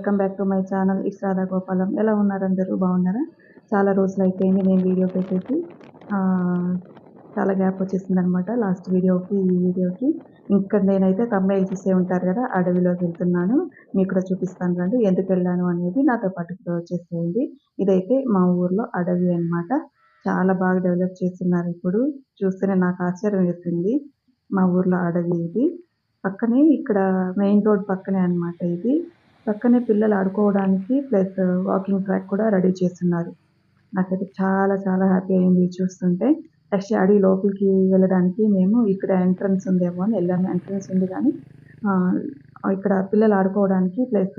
Welcome back to my channel it's Radha Gopalam ఎలా ఉన్నారు అందరూ? బాగున్నారా? చాలా రోజులు అయిపోయింది నేను వీడియో పెట్టేసి చాలా గ్యాప్ వచ్చేసింది అనమాట లాస్ట్ వీడియోకి ఈ వీడియోకి. ఇంకా నేనైతే తమ్మాయిలు చూసే ఉంటారు కదా అడవిలోకి వెళ్తున్నాను. మీకు కూడా చూపిస్తాను రండి ఎందుకు వెళ్ళాను అనేది నాతో పాటు కూడా వచ్చేసేయండి. ఇదైతే మా ఊర్లో అడవి అన్నమాట. చాలా బాగా డెవలప్ చేస్తున్నారు ఇప్పుడు. చూస్తేనే నాకు ఆశ్చర్యం వేసింది మా ఊర్లో అడవి ఇది. పక్కనే ఇక్కడ మెయిన్ రోడ్ పక్కనే అన్నమాట ఇది. పక్కనే పిల్లలు ఆడుకోవడానికి ప్లస్ వాకింగ్ ట్రాక్ కూడా రెడీ చేస్తున్నారు. నాకైతే చాలా చాలా హ్యాపీ అయింది చూస్తుంటే. నెక్స్ట్ అడవి లోపలికి వెళ్ళడానికి మేము ఇక్కడ ఎంట్రన్స్ ఉందేమో అని వెళ్ళాము. ఎంట్రన్స్ ఉంది కానీ ఇక్కడ పిల్లలు ఆడుకోవడానికి ప్లస్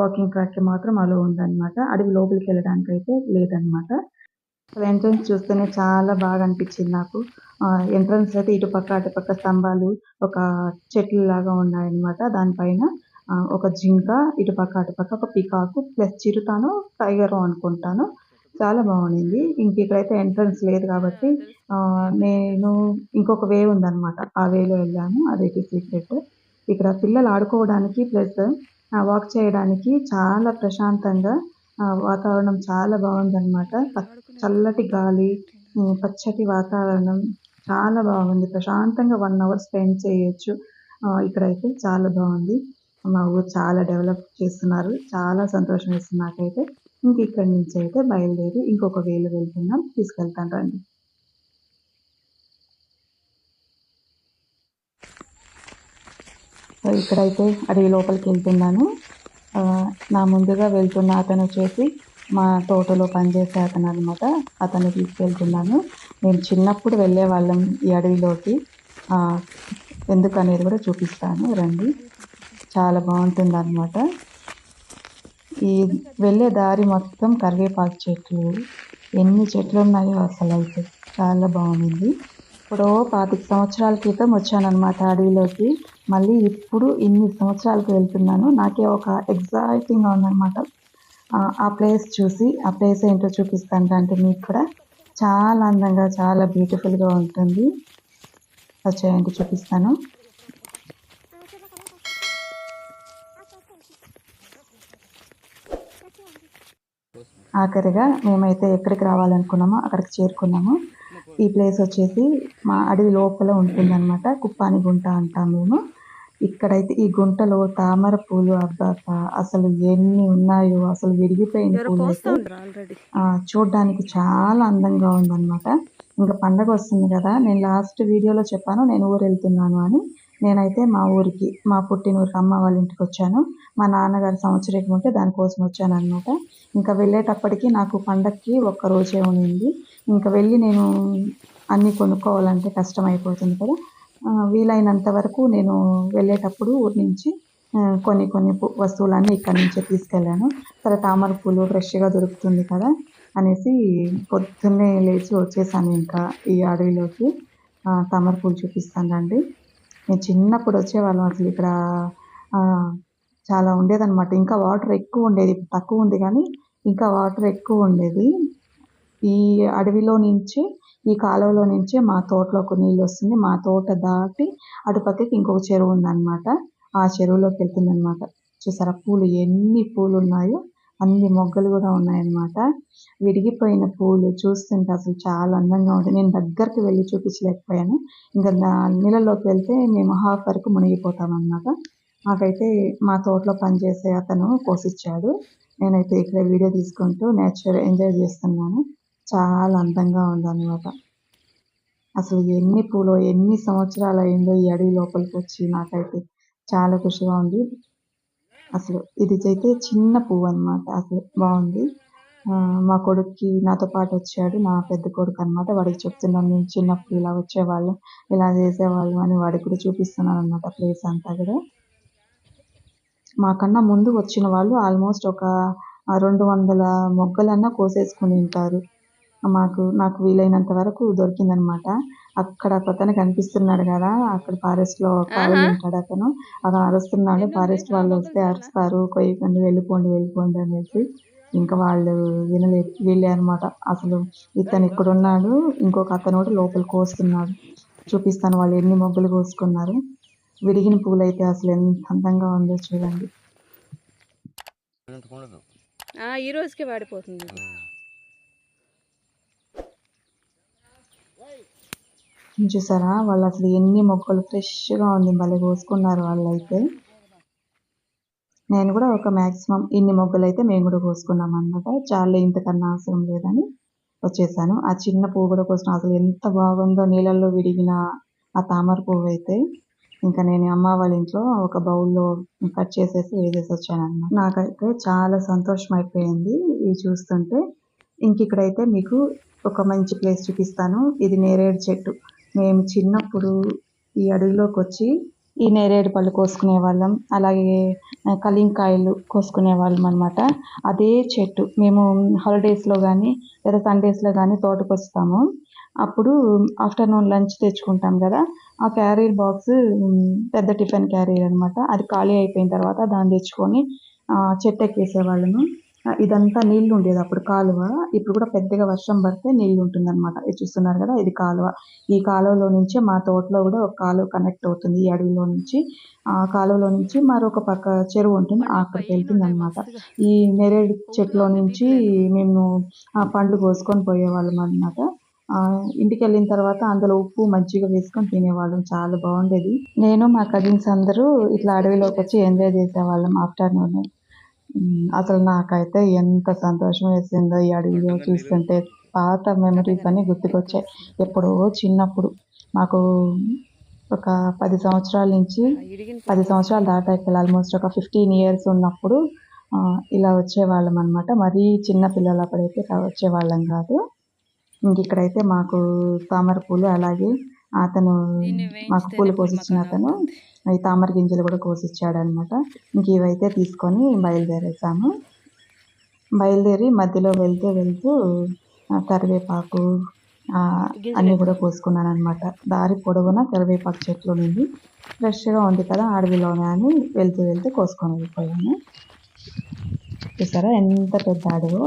వాకింగ్ ట్రాక్కి మాత్రం అలో ఉందన్నమాట. అడవి లోపలికి వెళ్ళడానికి అయితే లేదనమాట ఎంట్రన్స్ చూస్తేనే చాలా బాగా అనిపించింది నాకు. ఎంట్రన్స్ అయితే ఇటు పక్క అటు పక్క స్తంభాలు ఒక చెట్లు లాగా ఉన్నాయన్నమాట. దానిపైన ఒక జింక ఇటుపక్క అటుపక్క ఒక పికాకు ప్లస్ చిరుతాను టైగర్ అనుకుంటాను. చాలా బాగుండింది. ఇంక ఇక్కడైతే ఎంట్రన్స్ లేదు కాబట్టి నేను ఇంకొక వే ఉందన్నమాట. ఆ వేలో వెళ్ళాను. అదైతే సీక్రెట్ ఇక్కడ పిల్లలు ఆడుకోవడానికి ప్లస్ వాక్ చేయడానికి చాలా ప్రశాంతంగా వాతావరణం చాలా బాగుందన్నమాట. చల్లటి గాలి పచ్చటి వాతావరణం చాలా బాగుంది. ప్రశాంతంగా వన్ అవర్ స్పెండ్ చేయొచ్చు. ఇక్కడైతే చాలా బాగుంది. మా ఊరు చాలా డెవలప్ చేస్తున్నారు. చాలా సంతోషం వేస్తుంది నాకైతే. ఇంక ఇక్కడి నుంచి అయితే బయలుదేరి ఇంకొక వేలు వెళ్తున్నాం. తీసుకెళ్తాను రండి. ఇక్కడైతే అడవి లోపలికి వెళ్తున్నాను. నా ముందుగా వెళ్తున్న అతను వచ్చేసి మా తోటలో పనిచేసే అతను అనమాట అతను తీసుకెళ్తున్నాను. నేను చిన్నప్పుడు వెళ్ళే వాళ్ళం ఈ అడవిలోకి. ఎందుకనేది కూడా చూపిస్తాను. రండి. చాలా బాగుంటుంది అనమాట ఈ వెళ్ళే దారి మొత్తం కరివేపాకు చెట్లు. ఎన్ని చెట్లు ఉన్నాయో అసలు అయితే చాలా బాగుంది. ఇప్పుడు పాతిక సంవత్సరాల క్రితం వచ్చానమాట అడవిలోకి. మళ్ళీ ఇప్పుడు ఇన్ని సంవత్సరాలకు వెళ్తున్నాను. నాకే ఒక ఎగ్జైటింగ్గా ఉందన్నమాట. ఆ, ఆ ప్లేస్ చూసి ఆ ప్లేస్ ఏంటో చూపిస్తాను అంటే మీకు కూడా. చాలా అందంగా చాలా బ్యూటిఫుల్గా ఉంటుంది. వచ్చేయండి చూపిస్తాను. ఆఖరిగా మేమైతే ఎక్కడికి రావాలనుకున్నామో అక్కడికి చేరుకున్నాము. ఈ ప్లేస్ వచ్చేసి మా అడవి లోపల ఉంటుందన్నమాట. కుప్పాని గుంట అంటాం మేము. ఇక్కడైతే ఈ గుంటలో తామర పూలు అబ్బా అసలు ఎన్ని ఉన్నాయో అసలు విరిగిపోయిన పూలు అయితే చూడ్డానికి చాలా అందంగా ఉందన్నమాట. ఇంకా పండగ వస్తుంది కదా నేను లాస్ట్ వీడియోలో చెప్పాను నేను ఊరు వెళ్తున్నాను అని. నేనైతే మా ఊరికి మా పుట్టినూరికి అమ్మ వాళ్ళ ఇంటికి వచ్చాను. మా నాన్నగారు సంవత్సరం ఉంటే దానికోసం వచ్చాను అనమాట ఇంకా వెళ్ళేటప్పటికి నాకు పండగకి ఒక్క రోజే ఉండింది. ఇంకా వెళ్ళి నేను అన్నీ కొనుక్కోవాలంటే కష్టం అయిపోతుంది కదా వీలైనంత వరకు నేను వెళ్ళేటప్పుడు ఊరి నుంచి కొన్ని కొన్ని వస్తువులన్నీ ఇక్కడి నుంచే తీసుకెళ్ళాను. సరే తామర పూలు ఫ్రెష్గా దొరుకుతుంది కదా అనేసి పొద్దున్నే లేచి వచ్చేసాను ఇంకా ఈ అడవిలోకి. తామర పూలు చూపిస్తాను మేము నేను చిన్నప్పుడు వచ్చేవాళ్ళం అసలు ఇక్కడ చాలా ఉండేదన్నమాట. ఇంకా వాటర్ ఎక్కువ ఉండేది ఇప్పుడు తక్కువ ఉంది కానీ ఇంకా వాటర్ ఎక్కువ ఉండేది. ఈ అడవిలో నుంచి ఈ కాలువలో నుంచే మా తోటలోకి నీళ్ళు వస్తుంది. మా తోట దాటి అటుపక్కకి ఇంకొక చెరువు ఉందన్నమాట. ఆ చెరువులోకి వెళ్తుందన్నమాట. చూసారా? పూలు ఎన్ని పూలు ఉన్నాయో. అన్ని మొగ్గలు కూడా ఉన్నాయన్నమాట. విరిగిపోయిన పూలు చూస్తుంటే అసలు చాలా అందంగా ఉంటుంది నేను దగ్గరికి వెళ్ళి చూపించలేకపోయాను. ఇంకా నీళ్ళలోకి వెళ్తే మేము హాఫ్ వరకు మునిగిపోతాం అన్నమాట నాకైతే మా తోటలో పనిచేసే అతను కోసిచ్చాడు. నేనైతే ఇక్కడ వీడియో తీసుకుంటూ నేచర్ ఎంజాయ్ చేస్తున్నాను. చాలా అందంగా ఉందన్నమాట. అసలు ఎన్ని పూలు ఎన్ని సంవత్సరాలు అయిందో ఈ అడవి లోపలికి వచ్చి నాకైతే చాలా ఖుషిగా ఉంది. అసలు ఇది అయితే చిన్న పువ్వు అన్నమాట. అసలు బాగుంది. మా కొడుక్కి నాతో పాటు వచ్చాడు. నా పెద్ద కొడుకు అన్నమాట. వాడికి చెప్తున్నాను నేను చిన్నప్పుడు ఇలా వచ్చేవాళ్ళం ఇలా చేసేవాళ్ళం అని వాడికి కూడా చూపిస్తున్నాను అనమాట ప్లేస్ అంతా కూడా. మాకన్నా ముందు వచ్చిన వాళ్ళు ఆల్మోస్ట్ ఒక రెండు వందల మొగ్గలన్నా కోసేసుకుని ఉంటారు. మాకు నాకు వీలైనంత వరకు దొరికిందనమాట. అక్కడ ఒక అతను కనిపిస్తున్నాడు కదా అక్కడ ఫారెస్ట్లో కావలి ఉంటాడు అతను. అలా అరుస్తున్నాడు. ఫారెస్ట్ వాళ్ళు వస్తే అరుస్తారు. కొయ్యకండి వెళ్ళిపోండి వెళ్ళిపోండి అనేసి. ఇంకా వాళ్ళు వినలేదు వీళ్ళే అనమాట. అసలు ఇతను ఇక్కడ ఉన్నాడు ఇంకొక అతను కూడా లోపలికి వస్తున్నాడు చూపిస్తాను వాళ్ళు ఎన్ని మొగ్గలు కోసుకున్నారు. విరిగిన పూలు అయితే అసలు ఎంత అందంగా ఉందో చూడండి. ఈ రోజుకే వాడిపోతుంది. చూసారా? వాళ్ళు అసలు ఎన్ని మొక్కలు ఫ్రెష్గా ఉంది. మళ్ళీ కోసుకున్నారు వాళ్ళు అయితే నేను కూడా ఒక మ్యాక్సిమం ఇన్ని మొగ్గలు అయితే మేము కూడా కోసుకున్నాం అనమాట చాలా ఇంతకన్నా అవసరం లేదని వచ్చేసాను. ఆ చిన్న పువ్వు కూడా కోసం అసలు ఎంత బాగుందో నీళ్ళల్లో విడిగిన ఆ తామర పువ్వు అయితే. ఇంకా నేను అమ్మ వాళ్ళ ఇంట్లో ఒక బౌల్లో కట్ చేసేసి వేసేసి వచ్చాను అనమాట నాకైతే చాలా సంతోషం అయిపోయింది ఇది చూస్తుంటే. ఇంక ఇక్కడైతే మీకు ఒక మంచి ప్లేస్ చూపిస్తాను. ఇది నేరేడు చెట్టు. మేము చిన్నప్పుడు ఈ అడవిలోకి వచ్చి ఈ నేరేడు పళ్ళు కోసుకునే వాళ్ళం. అలాగే కలింకాయలు కోసుకునే వాళ్ళం అనమాట అదే చెట్టు. మేము హాలిడేస్లో కానీ లేదా సండేస్లో కానీ తోటకు వస్తాము అప్పుడు ఆఫ్టర్నూన్ లంచ్ తెచ్చుకుంటాం కదా. ఆ క్యారీర్ బాక్స్ పెద్ద టిఫిన్ క్యారీర్ అనమాట అది ఖాళీ అయిపోయిన తర్వాత దాన్ని తెచ్చుకొని చెట్టు ఎక్కేసేవాళ్ళము ఇదంతా నీళ్ళు ఉండేది అప్పుడు కాలువ. ఇప్పుడు కూడా పెద్దగా వర్షం పడితే నీళ్ళు ఉంటుంది అనమాట ఇది చూస్తున్నారు కదా ఇది కాలువ. ఈ కాలువలో నుంచి మా తోటలో కూడా ఒక కాలువ కనెక్ట్ అవుతుంది. ఈ అడవిలో నుంచి ఆ కాలువలో నుంచి మరొక పక్క చెరువు ఉంటుంది. అక్కడికి వెళ్తుంది అనమాట ఈ నెరేడు చెట్లో నుంచి మేము పండ్లు కోసుకొని పోయేవాళ్ళం అనమాట ఇంటికి వెళ్ళిన తర్వాత అందులో ఉప్పు మజ్జిగ వేసుకొని తినేవాళ్ళం. చాలా బాగుండేది. నేను మా కజిన్స్ అందరూ ఇట్లా అడవిలోకి వచ్చి ఎంజాయ్ చేసేవాళ్ళం ఆఫ్టర్నూన్ అసలు నాకైతే ఎంత సంతోషం వేసిందో ఈ అడవిలో చూస్తుంటే పాత మెమరీస్ అన్ని గుర్తుకొచ్చాయి. ఎప్పుడో చిన్నప్పుడు మాకు ఒక పది సంవత్సరాల నుంచి పది సంవత్సరాలు దాటాక ఆల్మోస్ట్ ఒక ఫిఫ్టీన్ ఇయర్స్ ఉన్నప్పుడు ఇలా వచ్చేవాళ్ళం అనమాట మరీ చిన్న పిల్లలు అప్పుడైతే వచ్చేవాళ్ళం కాదు. ఇంక ఇక్కడైతే మాకు తామర పూలు అలాగే అతను మాకు పూలు కోసిచ్చిన అతను. ఈ తామర గింజలు కూడా కోసిచ్చాడు అనమాట ఇంక ఇవైతే తీసుకొని బయలుదేరేసాము. బయలుదేరి మధ్యలో వెళ్తూ వెళ్తూ కరివేపాకు అన్నీ కూడా కోసుకున్నాను అనమాట దారి పొడవునా కరివేపాకు చెట్లు ఉంది. ఫ్రెష్గా ఉంది కదా అడవిలోనే అని వెళ్తూ వెళ్తూ కోసుకొని వెళ్ళిపోయాను. చూసారా ఎంత పెద్ద అడవో.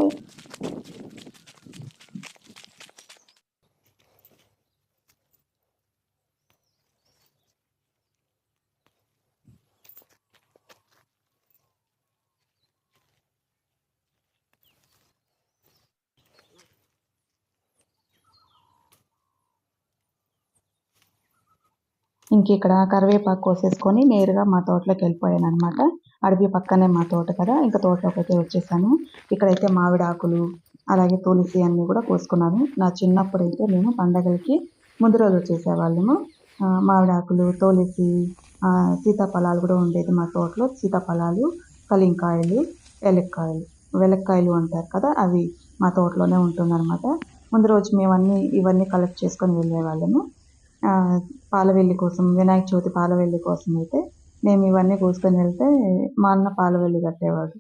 ఇంక ఇక్కడ కరివేపాకు కోసేసుకొని నేరుగా మా తోటలోకి వెళ్ళిపోయాను అనమాట అడవి పక్కనే మా తోట కదా ఇంకా తోటలోకి అయితే వచ్చేసాను. ఇక్కడైతే మామిడి ఆకులు అలాగే తులసి అన్నీ కూడా కోసుకున్నాను. నా చిన్నప్పుడు అయితే మేము పండగలకి ముందు రోజు వచ్చేసేవాళ్ళము. మామిడాకులు మామిడి ఆకులు తులసి సీతాఫలాలు కూడా ఉండేది మా తోటలో. సీతాఫలాలు కలింకాయలు ఎలక్కాయలు వెలక్కాయలు అంటారు కదా అవి మా తోటలోనే ఉంటుందన్నమాట. ముందు రోజు మేము అన్నీ ఇవన్నీ కలెక్ట్ చేసుకొని వెళ్ళేవాళ్ళము. పాలవెల్లి కోసం వినాయక చవితి పాలవెల్లి కోసం అయితే మేము ఇవన్నీ కోసుకొని వెళ్తే మా అన్న పాలవెల్లి కట్టేవాడు.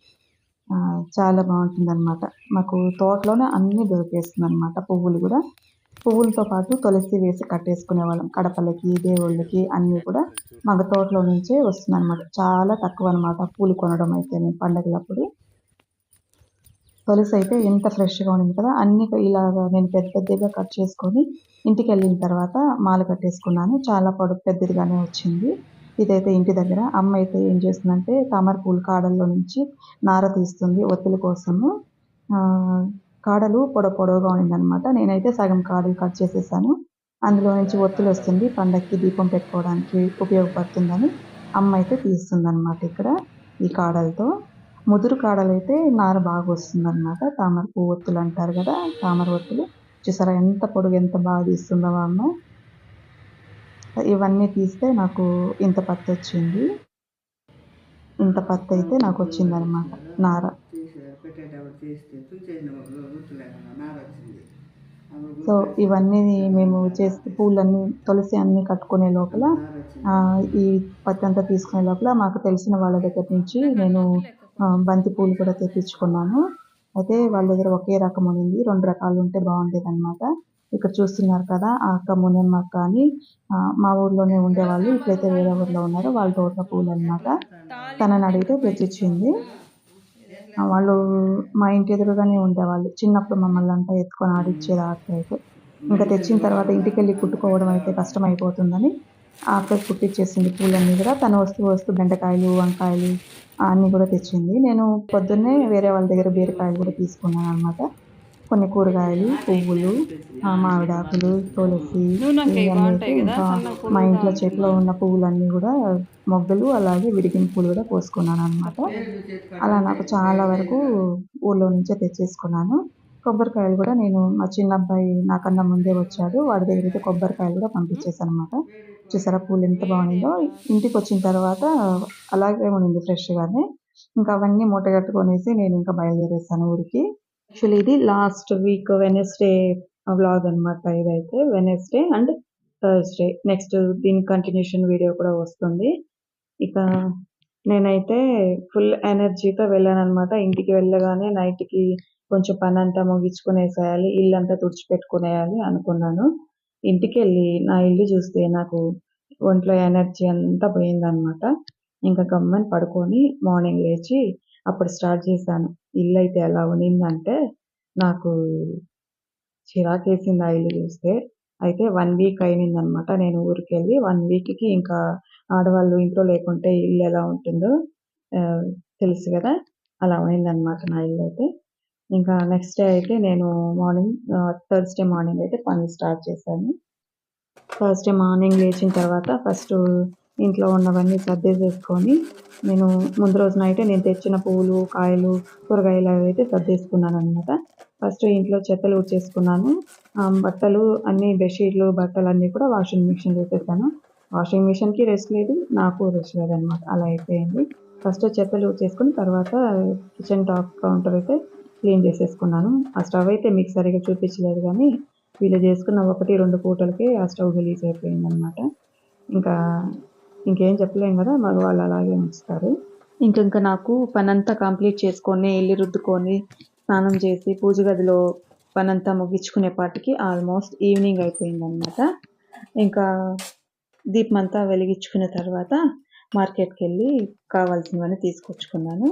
చాలా బాగుంటుంది అనమాట మాకు తోటలోనే అన్నీ దొరికేస్తుంది అనమాట పువ్వులు కూడా. పువ్వులతో పాటు తులసి వేసి కట్టేసుకునే వాళ్ళం కడపలకి దేవుళ్ళకి అన్నీ కూడా మాకు తోటలో నుంచే వస్తుంది అనమాట చాలా తక్కువ అనమాట పూలు కొనడం అయితే పండగలప్పుడు. పులుసు అయితే ఎంత ఫ్రెష్గా ఉంది కదా అన్ని ఇలాగా నేను పెద్ద పెద్దగా కట్ చేసుకొని ఇంటికి వెళ్ళిన తర్వాత మాల కట్టేసుకున్నాను. చాలా పొడుపు పెద్దదిగానే వచ్చింది. ఇదైతే ఇంటి దగ్గర అమ్మ అయితే ఏం చేస్తుందంటే తామర పూల కాడల్లో నుంచి నార తీస్తుంది ఒత్తుల కోసము. కాడలు పొడ పొడవుగా ఉండిందనమాట నేనైతే సగం కాడలు కట్ చేసేసాను. అందులో నుంచి ఒత్తులు వస్తుంది పండక్కి దీపం పెట్టుకోవడానికి ఉపయోగపడుతుందని అమ్మ అయితే తీస్తుందనమాట ఇక్కడ ఈ కాడలతో. ముదురు కాడలైతే నార బాగా వస్తుంది అనమాట తామర పువ్వు ఒత్తులు అంటారు కదా తామర ఒత్తులు. చూసారా ఎంత పొడుగు ఎంత బాగా తీస్తుందో అమ్మ ఇవన్నీ తీస్తే నాకు ఇంత పత్తి వచ్చింది. ఇంత పత్తి అయితే నాకు వచ్చింది అనమాట నార. సో ఇవన్నీ మేము చేస్తే పూలన్నీ తులసి అన్నీ కట్టుకునే లోపల ఈ పత్తి అంతా తీసుకునే లోపల మాకు తెలిసిన వాళ్ళ దగ్గర నుంచి నేను బంతి పూలు కూడా తెప్పించుకున్నాను. అయితే వాళ్ళ దగ్గర ఒకే రకం ఉంది రెండు రకాలు ఉంటే బాగుండేది అనమాట ఇక్కడ చూస్తున్నారు కదా ఆ అక్క మునియమ్మ అక్క అని మా ఊర్లోనే ఉండేవాళ్ళు. ఇప్పుడైతే వేరే ఊర్లో ఉన్నారు. వాళ్ళ తోట పూలు అనమాట తనని అడిగితే తెచ్చిచ్చింది. వాళ్ళు మా ఇంటి ఎదురుగానే ఉండేవాళ్ళు. చిన్నప్పుడు మమ్మల్ని అంతా ఎత్తుకొని ఆడిచ్చేది ఆ ఇంకా తెచ్చిన తర్వాత ఇంటికి వెళ్ళి కుట్టుకోవడం అయితే కష్టం అయిపోతుందని ఆ అక్క కుట్టిచ్చేసింది పూలన్నీ కూడా. తను వస్తూ వస్తూ బెండకాయలు వంకాయలు అన్నీ కూడా తెచ్చింది. నేను పొద్దున్నే వేరే వాళ్ళ దగ్గర బీరకాయలు కూడా తీసుకున్నాను అనమాట కొన్ని కూరగాయలు పువ్వులు మామిడాకులు తులసి మా ఇంట్లో. చెట్లో ఉన్న పువ్వులన్నీ కూడా మొగ్గలు అలాగే విడిగిన పూలు కూడా పోసుకున్నాను అనమాట అలా నాకు చాలా వరకు ఊళ్ళో నుంచే తెచ్చేసుకున్నాను. కొబ్బరికాయలు కూడా నేను మా చిన్న అబ్బాయి నాకన్నా ముందే వచ్చాడు. వాడి దగ్గర అయితే కొబ్బరికాయలు కూడా పంపించేసాను అనమాట చూసారా పూలు ఎంత బాగుందో. ఇంటికి వచ్చిన తర్వాత అలాగే ఉండింది ఫ్రెష్గానే. ఇంకా అవన్నీ మూట కట్టుకొనేసి నేను ఇంకా బయలుదేరేసాను ఊరికి. యాక్చువల్లీ ఇది లాస్ట్ వీక్ వెనస్డే వ్లాగ్ అనమాట ఇదైతే. వెనస్డే అండ్ థర్స్డే నెక్స్ట్ దీని కంటిన్యూషన్ వీడియో కూడా వస్తుంది. ఇక నేనైతే ఫుల్ ఎనర్జీతో వెళ్ళాను అనమాట ఇంటికి వెళ్ళగానే నైట్కి కొంచెం పని అంతా ముగించుకునేసేయాలి ఇల్లు అంతా తుడిచిపెట్టుకునేయాలి అనుకున్నాను. ఇంటికి వెళ్ళి నా ఇల్లు చూస్తే నాకు ఒంట్లో ఎనర్జీ అంతా పోయిందనమాట. ఇంకా గమ్మని పడుకొని మార్నింగ్ లేచి అప్పుడు స్టార్ట్ చేశాను. ఇల్లు అయితే ఎలా ఉన్నిందంటే నాకు చిరాకేసింది ఆ ఇల్లు చూస్తే. అయితే వన్ వీక్ అయిందనమాట నేను ఊరికి వెళ్ళి వన్ వీక్కి ఇంకా ఆడవాళ్ళు ఇంట్లో లేకుంటే ఇల్లు ఎలా ఉంటుందో తెలుసు కదా? అలా అయిందనమాట నా ఇల్లు అయితే ఇంకా నెక్స్ట్ డే అయితే నేను మార్నింగ్ థర్స్డే మార్నింగ్ అయితే పని స్టార్ట్ చేశాను. థర్స్డే మార్నింగ్ లేచిన తర్వాత ఫస్ట్ ఇంట్లో ఉన్నవన్నీ సర్దేసేసుకొని నేను ముందు రోజున అయితే నేను తెచ్చిన పువ్వులు కాయలు కూరగాయలు అవి అయితే సర్దేసుకున్నాను అనమాట ఫస్ట్ ఇంట్లో చెత్తలు ఊడ్చేసుకున్నాను బట్టలు అన్ని బెడ్షీట్లు బట్టలు అన్నీ కూడా వాషింగ్ మిషన్ వేసేసాను వాషింగ్ మిషన్కి రెస్ట్ లేదు నాకు రెస్ట్ లేదనమాట అలా అయిపోయింది. ఫస్ట్ చెత్తలు ఊడ్చేసుకుని తర్వాత కిచెన్ టాప్ కౌంటర్ అయితే క్లీన్ చేసేసుకున్నాను. ఆ స్టవ్ అయితే మీకు సరిగా చూపించలేదు కానీ వీళ్ళు చేసుకున్న ఒకటి రెండు పూటలకే ఆ స్టవ్ రిలీజ్ అయిపోయిందనమాట ఇంకా ఇంకేం చెప్పలేం కదా మగవాళ్ళు అలాగే ఉంచుతారు. ఇంకా ఇంకా నాకు పనంతా కంప్లీట్ చేసుకొని ఇల్లు రుద్దుకొని స్నానం చేసి పూజ గదిలో పనంతా ముగించుకునే పాటికి ఆల్మోస్ట్ ఈవినింగ్ అయిపోయిందనమాట ఇంకా దీపం అంతా వెలిగించుకున్న తర్వాత మార్కెట్కి వెళ్ళి కావాల్సినవన్నీ తీసుకొచ్చుకున్నాను.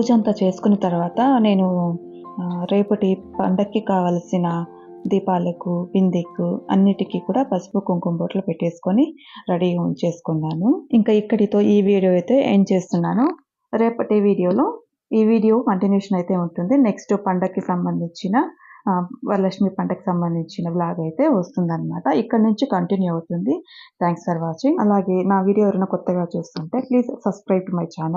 పూజ అంతా చేసుకున్న తర్వాత నేను రేపటి పండక్కి కావలసిన దీపాలకు బిందెకు అన్నిటికీ కూడా పసుపు కుంకుమ బొట్లు పెట్టేసుకొని రెడీగా ఉంచేసుకున్నాను ఇంకా ఇక్కడితో ఈ వీడియో అయితే ఎండ్ చేస్తున్నాను. రేపటి వీడియోలో ఈ వీడియో కంటిన్యూషన్ అయితే ఉంటుంది. నెక్స్ట్ పండగకి సంబంధించిన వరలక్ష్మి పండగకి సంబంధించిన బ్లాగ్ అయితే వస్తుందన్నమాట. ఇక్కడ నుంచి కంటిన్యూ అవుతుంది. థ్యాంక్స్ ఫర్ వాచింగ్ అలాగే నా వీడియో ఎవరైనా కొత్తగా చూస్తుంటే please subscribe to my channel